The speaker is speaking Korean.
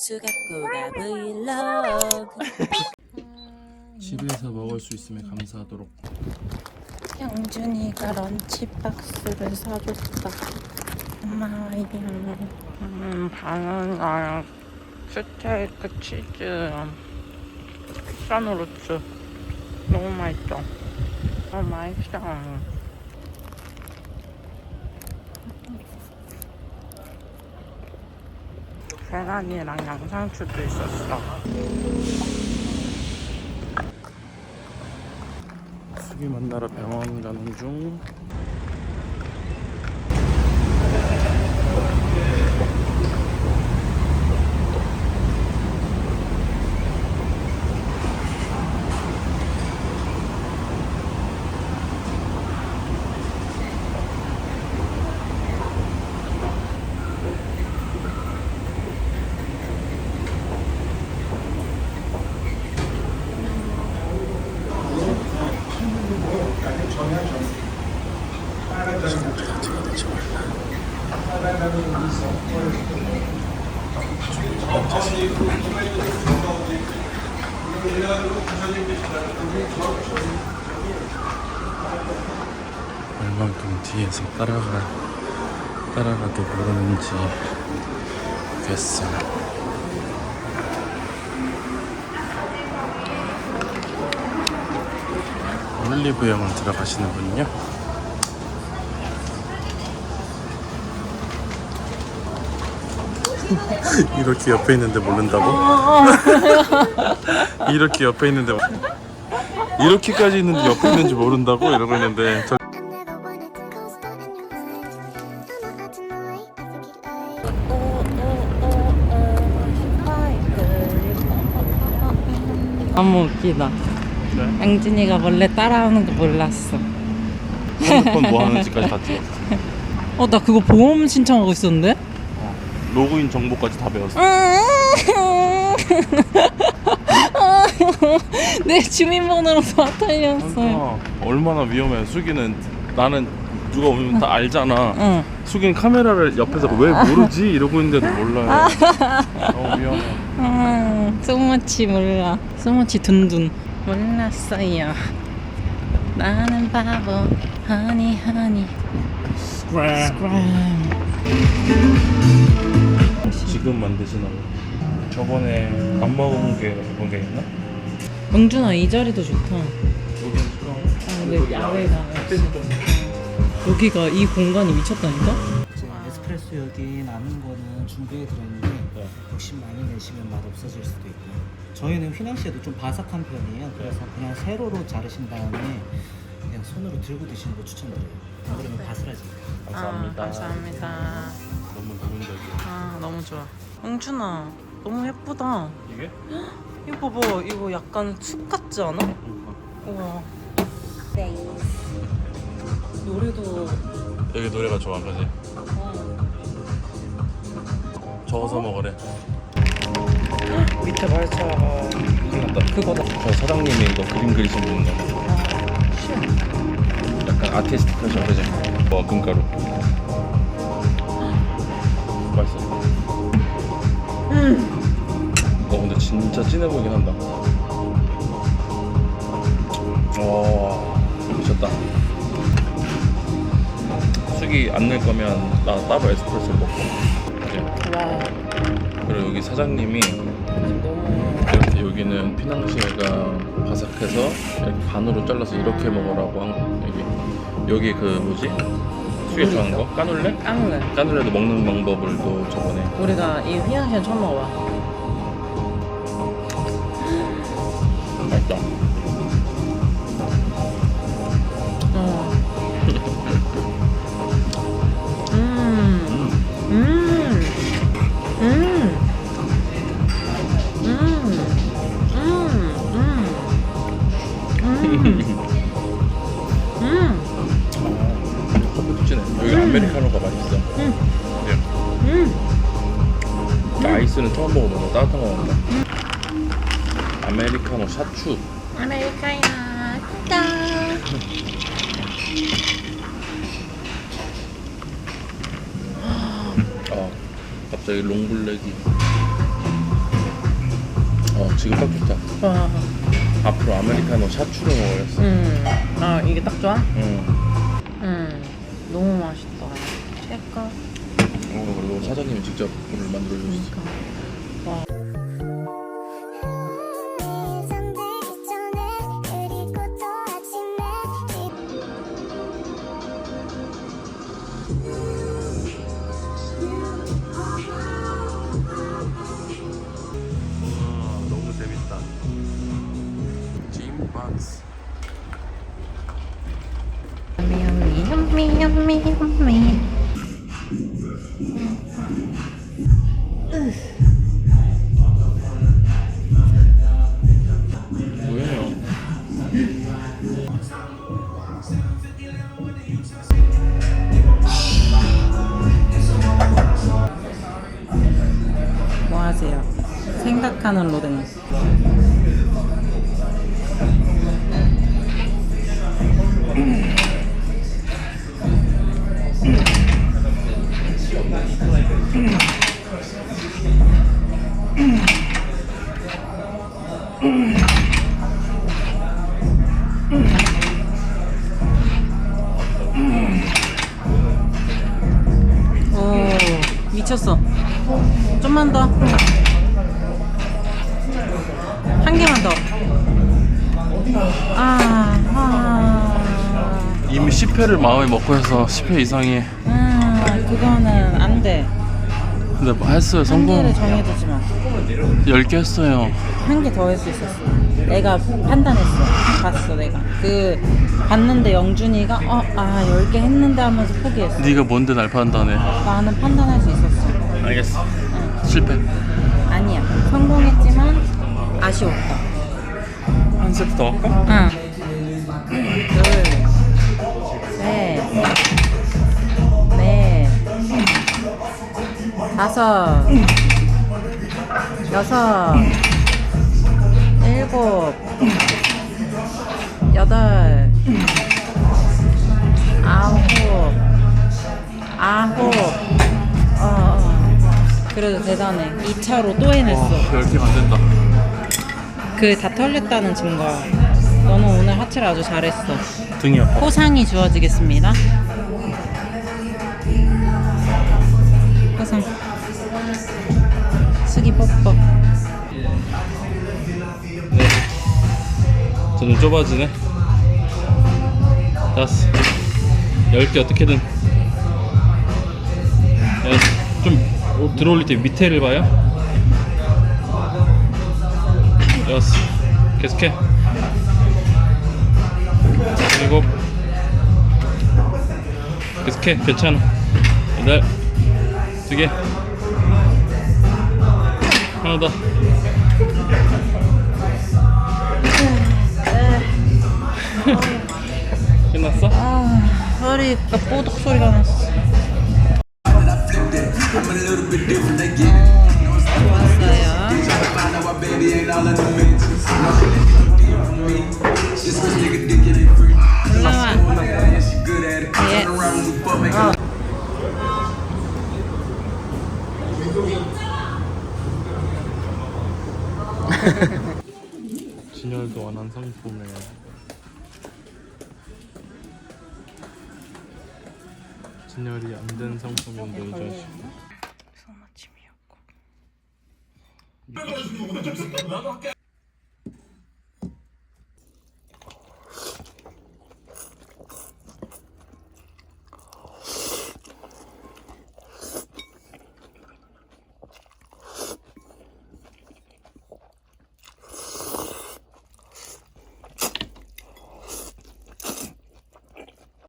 수갑고가 브이로그 집에서 먹을 수 있으면 감사하도록. 영준이가 런치박스를 사줬다. 엄마야 음, 바나나 스테이크 치즈 샤누루츠 너무 맛있어. 너무 맛있어 계란이랑 양상추도 있었어. 수기 만나러 병원 가는 중 얼만큼 뒤에서 따라가 따라가도 모르는지 됐어. 올리브영을 들어가시는군요 이렇게 옆에 있는데 모른다고? 이렇게 옆에 있는데 모- 이렇게까지 있는데 옆에 있는지 모른다고? 이러고 있는데 저 너무 웃기다. 양진이가 원래 따라오는 거 몰랐어. 핸드폰 뭐 하는지까지 다 찍었어. 어 나 그거 보험 신청하고 있었는데? 로그인 정보까지 다 배웠어 내 주민번호로 다 틀렸어요 그러니까 얼마나 위험해 수기는 나는 누가 오면 다 알잖아 응. 수기는 카메라를 옆에서 왜 모르지 이러고 있는데도 몰라요 너무 위험해 아, 소모치 몰라. 소모치 둔둔. 몰랐어요. 나는 바보. 하니 하니. 스크램. 지금 만드시나요? 저번에 안 먹은 게뭔게 있나? 영준아 이 자리도 좋다. 아, 근데 야외가 여기가 이 공간이 미쳤다니까? 이제 에스프레소 여기 남은 거는 준비해 드렸는데 네. 욕심 많이 내시면 맛 없어질 수도 있고요. 저희는 휘낭시에도 좀 바삭한 편이에요. 그래서 그냥 세로로 자르신 다음에 그냥 손으로 들고 드시는 거 추천드려요. 안 그러면 바스라지니까. 감사합니다 아, 감사합니다. 아 너무 좋아. 영준아 너무 예쁘다. 이게? 이거 봐봐 이거 약간 숲 같지 않아? 우와. 노래도 여기 노래가 좋아 그지? 저어서 먹으래 밑에 큰일 났다 그거다. 저 사장님이 이거 그림 그리신 분인가 약간 아티스트 표정 그지? 뭐 금가루 진짜 진해 보이긴 한다 와 미쳤다 숙이 안 낼 거면 나 따로 에스프레소를 먹고? 와 그리고 여기 사장님이 너무 이렇게 여기는 피낭시에가 바삭해서 이렇게 반으로 잘라서 이렇게 먹으라고 한 거. 여기 여기 그 뭐지 수에 좋아하는 거 까눌레 깡네. 까눌레도 먹는 방법을 또 저번에 우리가 이 휘낭시엔 처음 먹어봐. 어. 음. 음. 음. 음. 음. 음. 음. 여기 아메리카노가 맛있어 음. 예. 음. 아이스는 처음 먹어보는 따뜻한 거 먹는다 아메리카노 샤추 아메리카노 짠. 아 갑자기 롱블랙이 지금 딱 좋다. 와. 앞으로 아메리카노 샷추를 먹어야겠어. 음. 아 이게 딱 좋아? 응. 음. 너무 맛있다. out. 어, 그리고 사장님이 직접 오늘 만들어주셨어. 와. 찜박스. Yummy, yummy, yummy, yummy. 뭐예요? 뭐 하세요? 생각하는 로댕. 미쳤어. 좀만 더. 한 개만 더. 아, 아. 이미 10회를 마음에 먹고 해서 10회 이상이 아, 그거는 안 돼. 근데 뭐 했어요 한 개를 성공 정해두지 마. 10개 했어요 한 개 더 할 수 있었어. 내가 판단했어. 봤어, 내가. 그, 봤는데 영준이가, 어, 아, 10개 했는데 하면서 포기했어. 네가 뭔데 날 판단해 나는 판단할 수 있었어. 알겠어 응. 실패 아니야. 성공했지만, 아쉬웠다. 한 세트 더 할까? 응. 둘, 셋, 넷, 다섯, 여섯, 일곱, 여덟, 그래도 대단해. 2차로 또 해냈어. 와 10개 안 된다 그 다 털렸다는 증거야. 너는 오늘 하체를 아주 잘했어. 등이 아파 포상이 주어지겠습니다. 포상. 수기 뽀뽀. 네. 저는 좁아지네. 다섯. 열 개 어떻게든. 네, 좀 오- 들어올릴 때 밑에를 봐요. 여섯. 계속해. 일곱. 계속해. 괜찮아. 여덟. 두 개. 하나 더. 끝났어? 아, 허리가 뽀득 소리가 났어. 진열도 원한 상품에. 진열이 안 된 상품인데 이 자식. 손아침이었고.